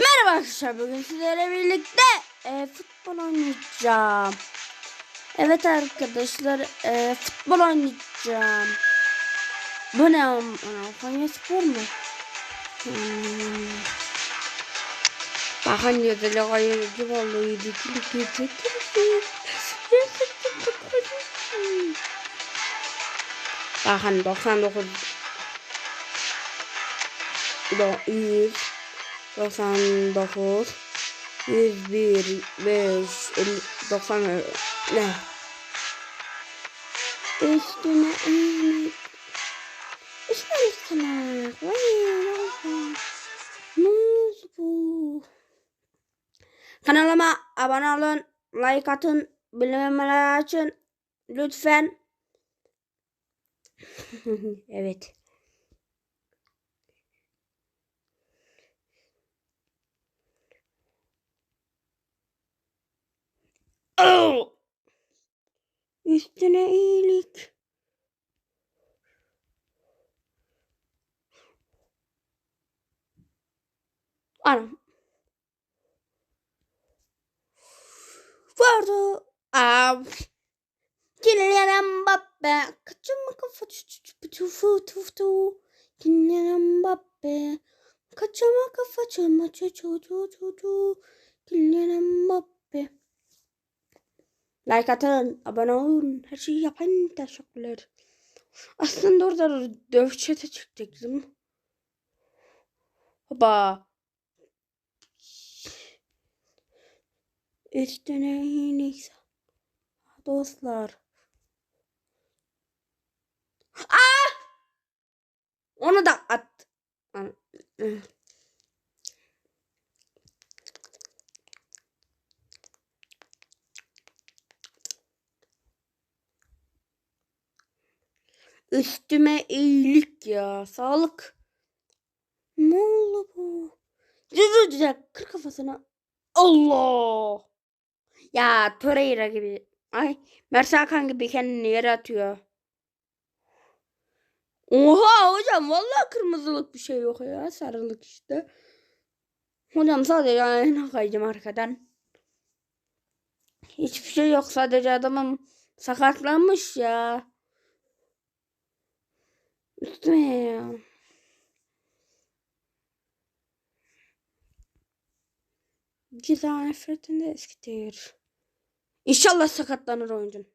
Merhaba arkadaşlar bugün sizlerle birlikte e, futbol oynayacağım. Evet arkadaşlar e, futbol oynayacağım. Bu ne Konya Spor mu? Hmm. Bakın yazılı hayırcı vallahi dikili gece Bakın 99 Do 100 99 101 5 50, 90 ne? Üstüne iyilik. Üstüne. Vay Ne oldu bu? Kanalıma abone olun, like atın, bildirimleri açın. Lütfen. evet. Üstüne iyilik. Anam. Vardı. Aa. Kylian Mbappe. Kaçırma kafa tufu tufu. Kylian Mbappe. Kaçırma kafa çırma çu çu. Kylian Mbappe. Like atın, abone olun, her şeyi yapın. Teşekkürler. Aslında orada dövüşçete çıkacaktım. Hopa. Üstüne iyilik. Dostlar. Aa! Onu da at. Üstüme iyilik ya. Sağlık. Ne oldu bu? Düz düzecek. Kır kafasına. Allah. Ya Torreira gibi. Ay Mert Hakan gibi kendini yere atıyor. Oha hocam vallahi kırmızılık bir şey yok ya. Sarılık işte. Hocam sadece ayağına kaydım arkadan. Hiçbir şey yok. Sadece adamım sakatlanmış ya. Üstüme ya. Ceza nefretinde eskitir. İnşallah sakatlanır oyuncun.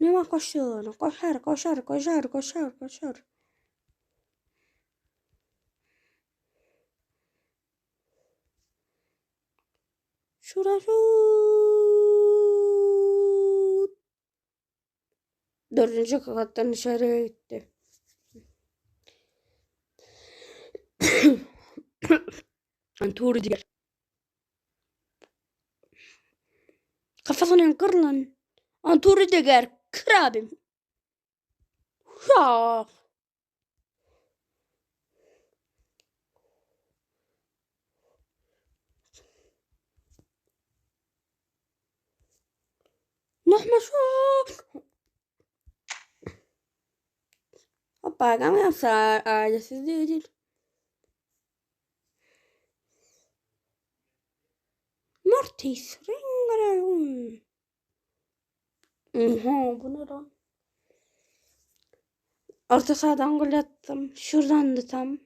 Ne var koşuyor? Koşar, koşar, koşar, koşar, koşar. Şurası. Dördüncü kattan dışarıya gitti. Anturi diğer. Kafasını kır lan. Anturi diğer. Kır abim. Ya. Nochmal schon. Yapsa ailesiz değildir. Mortis rengarenk. Oha bu ne lan? Orta sahadan gol attım. Şuradan da tam.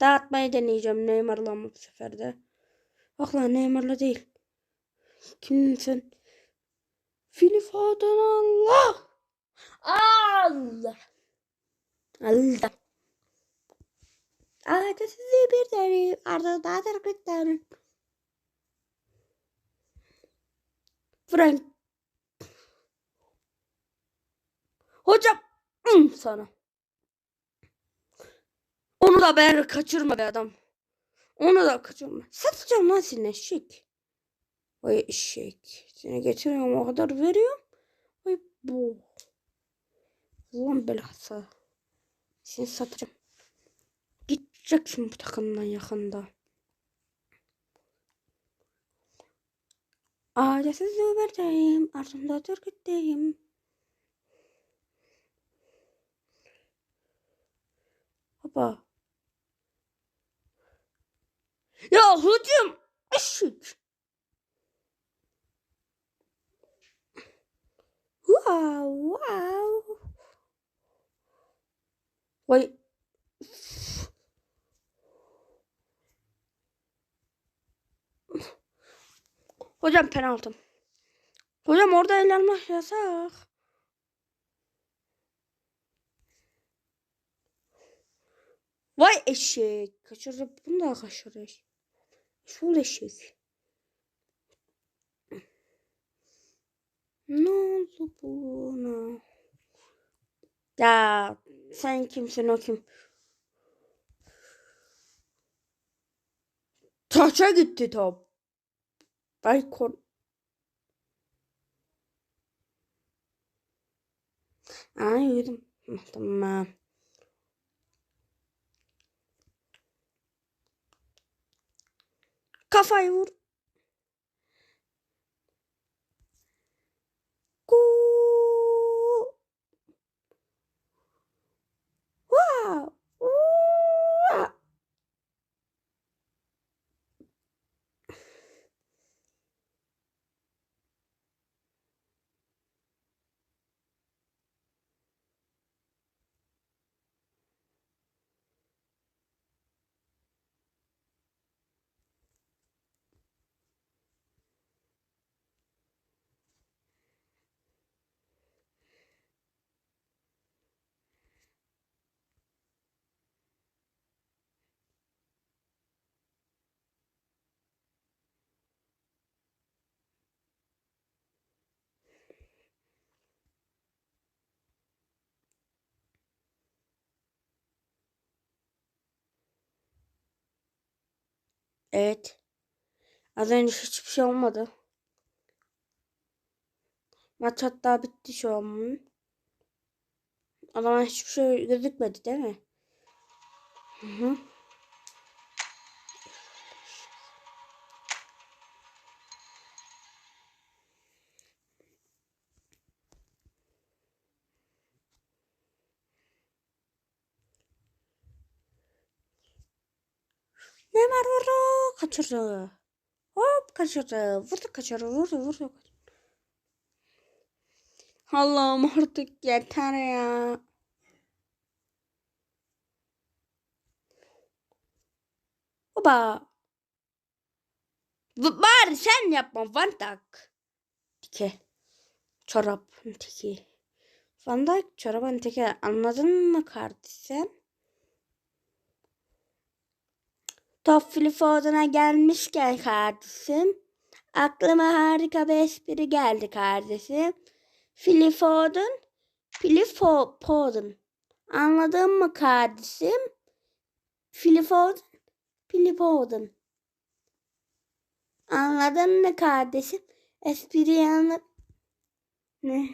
Dağıtmayı deneyeceğim Neymar'la bu sefer de. Bak lan Neymar'la değil. Kimsin? Fili Foden Allah. Allah. Allah. Ağaca sizi bir derim. Ardından hareketlerim. Frank. Hocam. sana. Onu da ben kaçırma be adam. Onu da kaçırma. Satacağım lan seni eşek. Vay eşek. Seni getiriyorum o kadar veriyorum. Vay bu. Ulan belası. Seni satacağım. Gideceksin bu takımdan yakında. Ailesiz Uber'deyim. Ardımda Turgut'teyim. Hoppa. Ya hocam. Eşek. Wow, wow. Vay. Hocam penaltı. Hocam orada el almak yasak. Vay eşek. Kaçırdı. Bunu da kaçırdı. Şul eşek. Ne oldu buna? Ya sen kimsin o kim? Taça gitti top. Ay kor... Aa yürüdüm. Tamam. Kafayı vur. Gol. Wow. Wow. Evet. Az önce hiçbir şey olmadı. Maç hatta bitti şu an. O zaman hiçbir şey gözükmedi değil mi? Hı hı. Neymar vurdu. Kaçırdı. Hop kaçırdı. Vurdu kaçırdı. Vurdu vurdu. Allah'ım artık yeter ya. V- Bari sen yapma Van Dijk. Tike. Çorap teki. Van Dijk çorabın teki. Anladın mı kardeşim? Top Phil Foden'a gelmişken kardeşim. Aklıma harika bir espri geldi kardeşim. Fo Foden. Anladın mı kardeşim? Phil Foden. Anladın mı kardeşim? Espriyi anlat. Ne?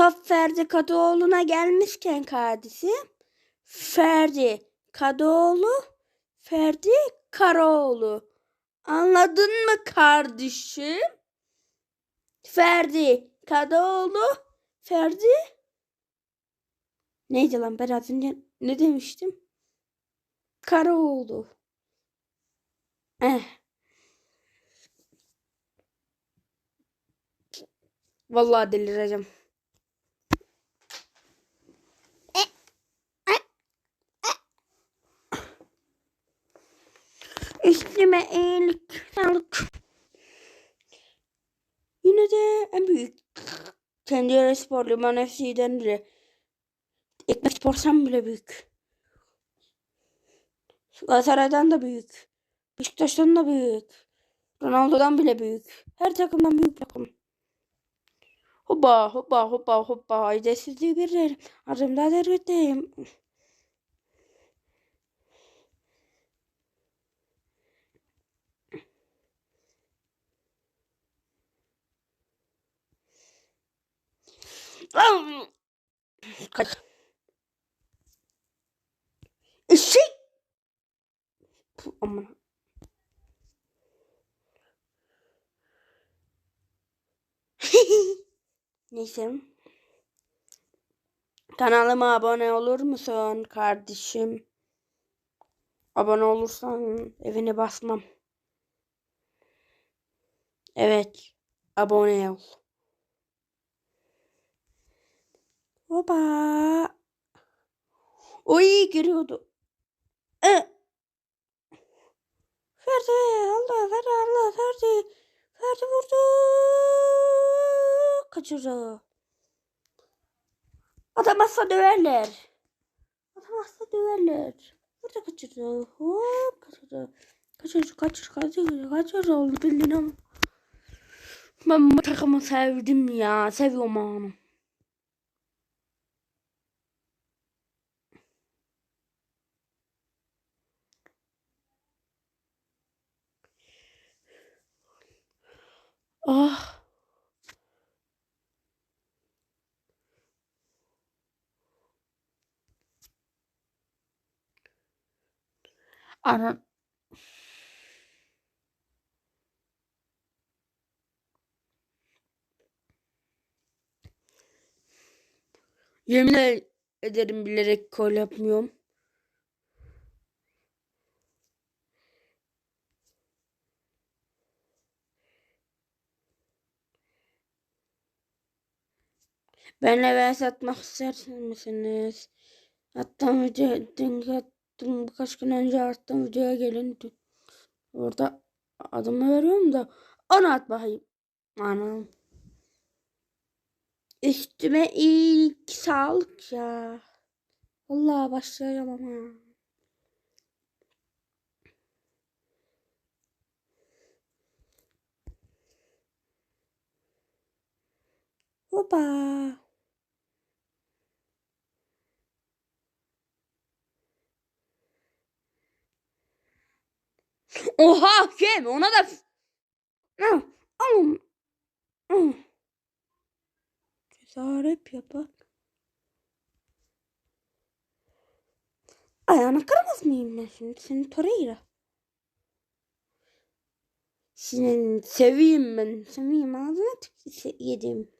Top Ferdi Kadıoğlu'na gelmişken kardeşim. Ferdi Kadıoğlu, Ferdi Karaoğlu. Anladın mı kardeşim? Ferdi Kadıoğlu, Ferdi Neydi lan ben önce ne demiştim? Karaoğlu. Eh. Vallahi delireceğim. Üstüme iyilik, sağlık. Yine de en büyük. Kendi spor Liman FC'den bile. Ekmek Spor'san bile büyük. Galatasaray'dan da büyük. Beşiktaş'tan da büyük. Ronaldo'dan bile büyük. Her takımdan büyük takım. Hoppa hoppa hoppa hoppa. Haydi sizliği bir Adımda dergütteyim. Kaç. E, şey. Aman. Neyse. Kanalıma abone olur musun kardeşim? Abone olursan evine basmam. Evet. Abone ol. Hopa. Oy giriyordu. E. Ferdi Allah Ferdi Allah Ferdi. Ferdi vurdu. Kaçırdı. Atamazsa döverler. Atamazsa döverler. Burada kaçırdı. Hop kaçırdı. Kaçır kaçır kaçır kaçır oldu bildin ama. Ben bu takımı sevdim ya. Seviyorum onu. Ah. Ana. Yemin ederim bilerek kol yapmıyorum. Benle vs atmak ister misiniz? Attığım video, dün attım birkaç gün önce attığım videoya gelin. Orada adımı veriyorum da onu at bakayım. Anam. Üstüme ilk sağlık ya. Vallahi başlayacağım ama. Hopa. Oha kim ona da Ah, Alın. Ah. Cesaret yapak. Ayağını kırmaz mıyım ben şimdi? Seni Torreira. Senin seveyim ben. Seveyim ağzına tık yedim.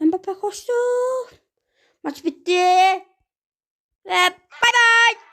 Mbappe koştu. Maç bitti. Ve bay bay.